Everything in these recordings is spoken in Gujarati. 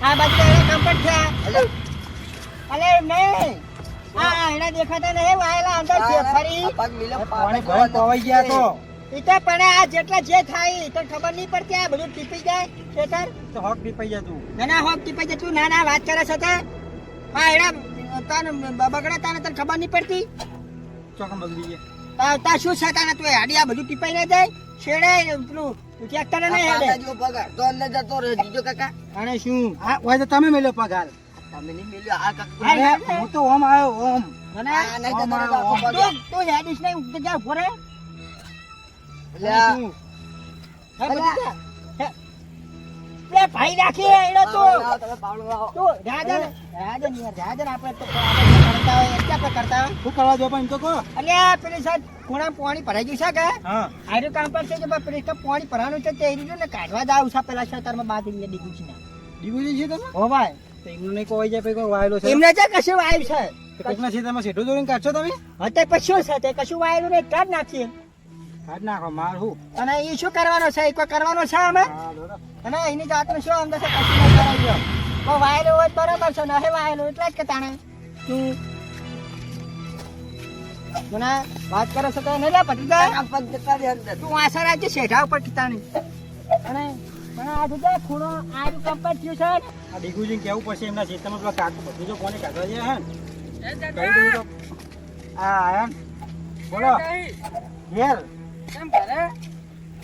ઉઠ્યા અલે નહીં આ એના દેખાતા નહીં વાયેલા અંદર છે ફરી. પાણી ભરાઈને પવાઈ ગયા તો. ઈતે પણ આ જેટલા જે થાય તો ખબર નહીં પડતી આ બધું ટીપી જાય. ખેતર તો હક પીપાઈ જતું નાના હોક ટીપાઈ જતું ના ના વાત કરે છે તે હા એના તને બગડા તને તને ખબર નહીં પડતી? ચોકમ બગડી ગયા. તા તા શું છે તાને તું હાડી આ બધું ટીપાઈ ના જાય? છેડે પેલું ટ્રેક્ટર નહીં હેડે. અને શું? હા હોય તો તમે મેલ્યો પગાર. હા, હા, હું તો ઓમ આવ્યો ઓમ. અને? આ નહીં તો તને તો આખો પગાર. તું તું હેડીશ નહીં ઉગતે જા ફરે લે ભાઈ રાખીએ એનો તો. તું રાજન રાજન યાર રાજન આપણે તો કરતા હોય એટલે આપણે કરતા હોય. શું કરવા જો પણ તો કો અને પેલી સાહેબ ખૂણા પાણી ભરાઈ ગયું છે કે? હા. આર્યું કામ પર છે કે પેલી તો પાણી ભરાવાનું છે તે એરી ને કાઢવા જાવ છે પેલા ખેતરમાં બાદ દીધું છે દીવું છે તમે હો ભાઈ. તો એમનું નહીં કોઈ જાય કોઈ વાયલો છે. એમને છે કશું વાયુ છે? કશું નથી તમે સીધું દોડીને કાઢશો તમે? હતે પછી છે તે કશું વાયલું ને કાઢ નાખીએ. કાઢ નાખો માર હું અને એ શું કરવાનો છે? કોઈ કરવાનો છે અમે અને એની જાતનું શું અંદર છે કશું નહીં કરાવ્યો તો વાયેલું હોય તો બરાબર છે નહીં વાયેલું એટલે જ કે તાણે. તું મને વાત કરો છો તો નહીં લે પટી તું આશા રાખજે શેઠા ઉપર કિતાની અને પણ આ બધા ખૂણો આ જ કંપર થયું છે. આ ડીગુજી કેવું પડશે એમના ખેતરમાં પેલા કાકુ બીજો કોને કાકા જાય હે? ને કહી દઉં તો. આ આયા ને. ઘેર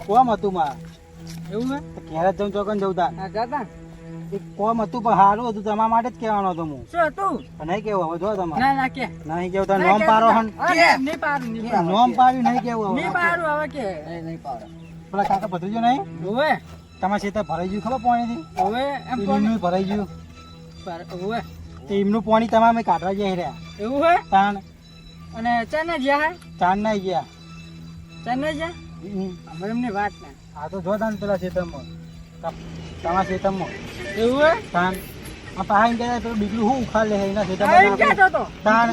કોમ હતું માં? એવું ને? ઘેર જ જઉં ચોકન તાર. એક કોમ હતું પણ સારું હતું તમારા માટે જ કહેવાનો હતો હું. શું હતું? નહીં કેવું હવે જો તમારે. ના ના કે. નહીં કેવું તાર નોમ પારો હન. નહીં નહીં નોમ પાડ્યું નહીં કેવું નહીં હવે પેલા કાકા ભત્રીજો નહીં? હવે. તમારા ખેતર ભરાઈ ગયું ખબર પાણીથી હવે એમ ભરાઈ ગયું. હવે. એમનું પાણી તમારે અમે કાઢવા જઈ રહ્યા. એવું હોય? તાણ. અને ચાને ગયા ચાંદ ના ગયા ચાને જ્યાં હમ. એમની વાત ના. આ તો જો તાન પેલા ખેતરમાં તમારા ખેતરમાં એવું હે? તાન. આ પાહા ગયા પેલું ડીગલું હું ઉખાડ લે એના ખેતરમાં કહેતો હતો તાણ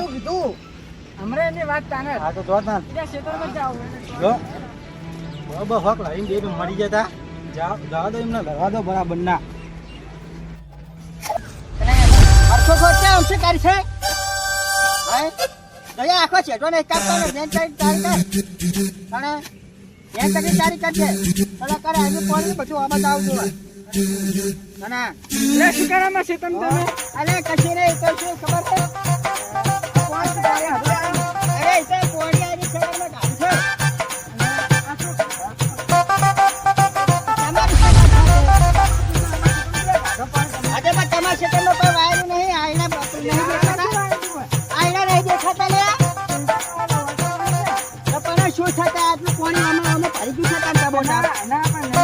હમણાં એની વાત તાને આ તો જો તાન ખેતરમાં જાવ જો બરાબર હક લાવીને દે તો મરી જતા. જાઓ જવા દો એમને લડવા દો બરાબર ના. આખો ક્યાં આવશે? કરશે હે? દયા આખો છેટો ને કાપતો ને જેન તારી તારી કર. અને જેન તારી તારી કરજે. પેલા કરે આજે પાણી પછી આમાં જાવ. જોવા ના લે શિકારામાં છે તમે અલે કશી નહીં તો શું ખબર છે? કોણ તારે પાણી આમાં આમાં ભરી ગયું છે. તાર ટબોટા. પણ આ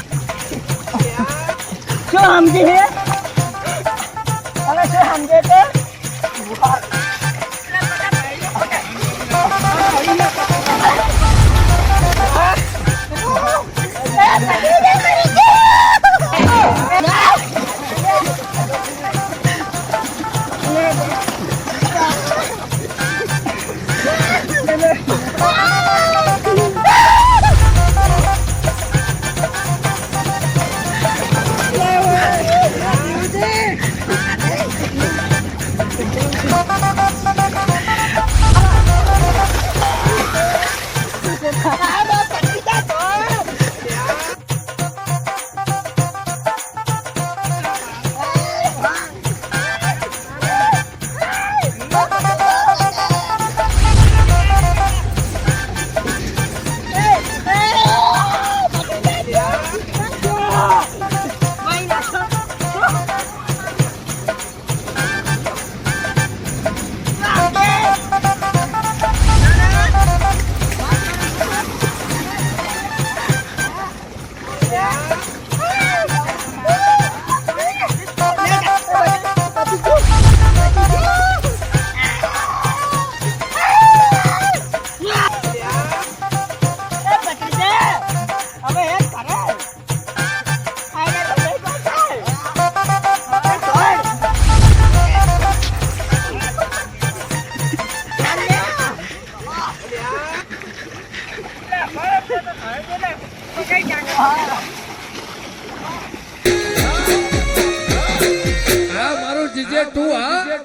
સમજી છે Ah! મારું જીજે તું હા.